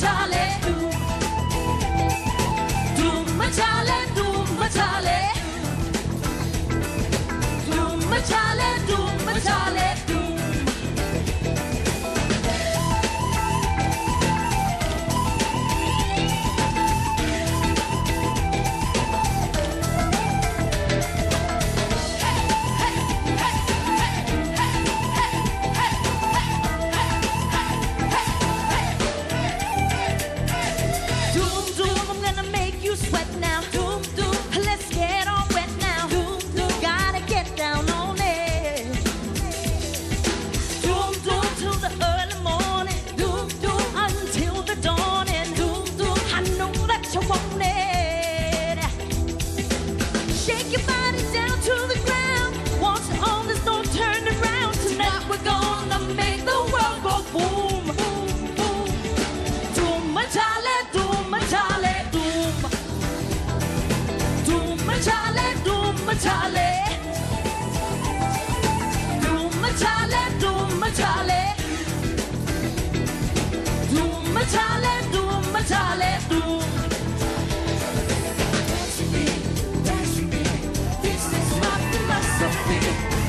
Charlie,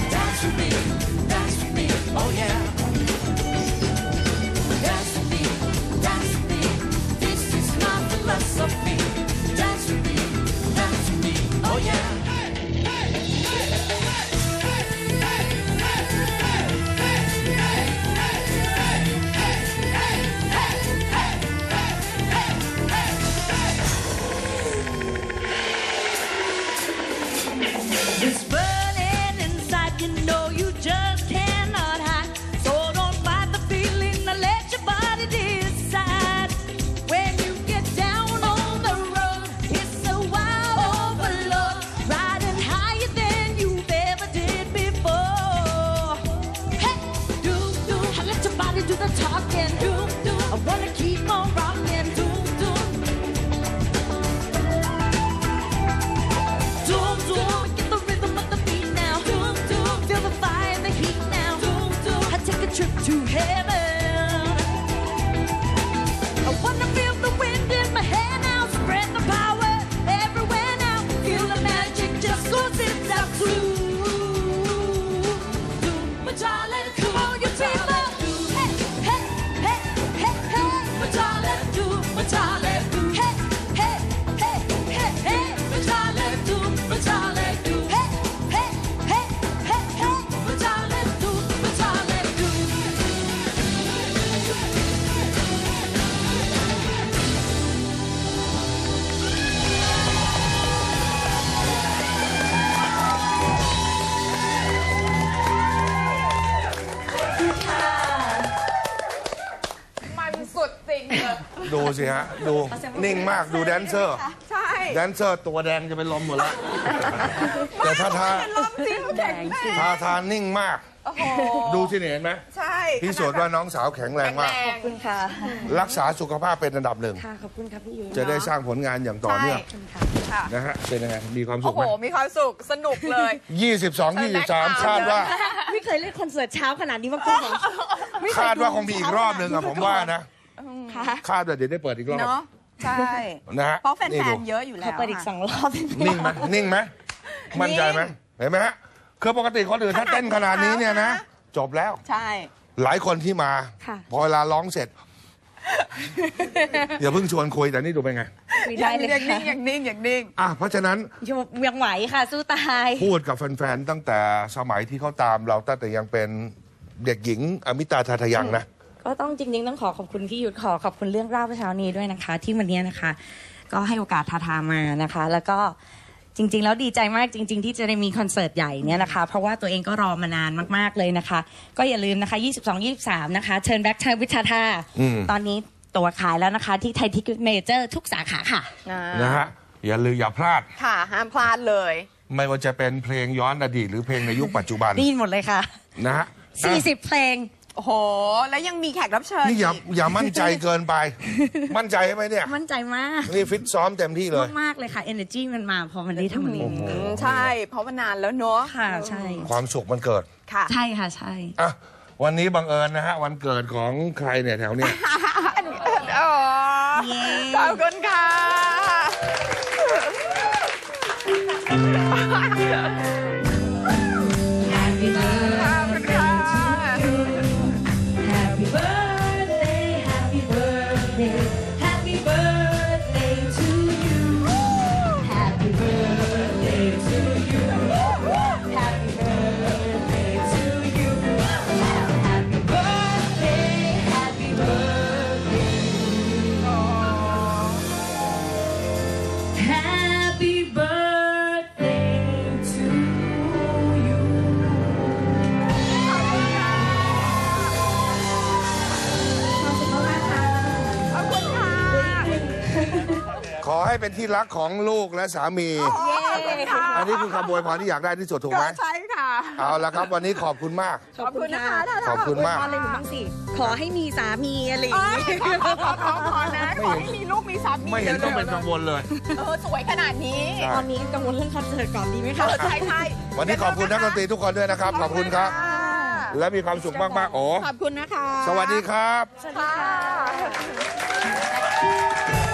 Dance with me, It's สิฮะ ดูนิ่งมากดูแดนเซอร์ ใช่แดนเซอร์ตัวแดงจะเป็นลมหมดแล้ว แต่ท่าทางลมจริงแข็งแรงท่าทางนิ่งมาก โอ้โหดูที่นี่เห็นไหมใช่พิสูจน์ว่าน้องสาวแข็งแรงมากแข็งแรงขอบคุณค่ะ รักษาสุขภาพเป็นอันดับหนึ่ง ค่ะ ขอบคุณค่ะพี่ยุ้ยจะได้สร้างผลงานอย่างต่อเนื่องค่ะนะฮะเป็นยังไงมีความสุโอ้ขโห ไหมมีความสุขสนุกเลยยี่สิบสองยี่สิบสามคาดว่า ไม่เคยเล่นคอนเสิร์ตเช้าขนาดนี้มาก่อน คาดว่าคงมีอีกรอบหนึ่งอะผมว่านะ ค่ะคาดว่าเดี๋ยวได้เปิดอีกรอบเนาะใช่นะฮะเพราะแฟนี่ดูนๆเยอะอยู่แล้วเขาเปิดอีกค่ะสองรอบนิ่งไหมนิ่งไหมมั่นใจไหมเห็นไหมฮะคือปกติคนอื่นถ้าเต้นขนาดนี้เนี่ยนะ จบแล้ว ใช่ หลายคนที่มาค่ะพอเวลาร้องเสร็จ อย่าเพิ่งชวนคุยแต่นี่ดูเป็นไงไม่อได้ย่างเลยนิ่งค่ะอย่างนิ่งอย่างนิ่งอะเพราะฉะนั้นยังไหวค่ะสู้ตาย พูดกับแฟนๆตั้งแต่สมัยที่เขาตามเราตั้งแต่ยังเป็นเด็กหญิงอมิตาทาทายังนะ ก็ต้องจริงๆ ต้องขอขอบคุณพี่ยุทธขอขอบคุณเรื่องเล่าเช้านี้ด้วยนะคะ ที่วันนี้นะคะ ก็ให้โอกาสทาทามานะคะ แล้วก็จริง ๆ แล้วดีใจมากจริง ๆ ที่จะได้มีคอนเสิร์ตใหญ่เนี่ยนะคะ เพราะว่าตัวเองก็รอมานานมากๆเลยนะคะ ก็อย่าลืมนะคะ 22 23 นะคะ Turn Back Time with Tata อืมตอนนี้ตัวขายแล้วนะคะที่ไทยทิกเมเจอร์ทุกสาขาค่ะนะฮะอย่าลืมอย่าพลาดค่ะ ห้ามพลาดเลย ไม่ว่าจะเป็นเพลงย้อนอดีตหรือเพลงในยุคปัจจุบันได้ยินหมดเลยค่ะนะฮะ40 เพลง โอ้โห แล้วยังมีแขกรับเชิญนี่อย่าอีกอย่ามั่นใจเกินไป มั่นใจไหมเนี่ย มั่นใจมากนี่ฟิตซ้อมเต็มที่เลย มากๆเลยค่ะ energy มันมาพอมันได้ทำมันเองอืมใช่ เพราะว่านานแล้วเนอะค่ะใช่ ความสุขมันเกิดค่ะ ใช่ค่ะใช่ อะวันนี้บังเอิญนะฮะ วันเกิดของใครเนี่ยแถวเนี้ยโอ้เย้ ขอบคุณค่ะ ให้เป็นที่รักของลูกและสามีอันนี้คือคำบวยพรที่อยากได้ที่สุดถูกไหมใช่ค่ะ เอาละครับ วันนี้ขอบคุณมาก ขอบคุณนะคะขอบคุณมากขอเลยหนูบ้างสิ ขอให้มีสามีอะไรอย่างเอ้ยงี้ ขอขอขอขอนะ ขอให้มีลูกมีสามีไม่เห็นต้องเป็นกังวลเลย เออสวยขนาดนี้ใช่ ตอนนี้กังวลเรื่องคอนเสิร์ตก่อนดีไหมเอคะ อใช่ใช่วันนี้ขอบคุณนักดนตรีทุกคนด้วยนะครับ ขอบคุณครับ และมีความสุขมากๆโอ้ขอบคุณนะคะ สวัสดีครับ ค่ะ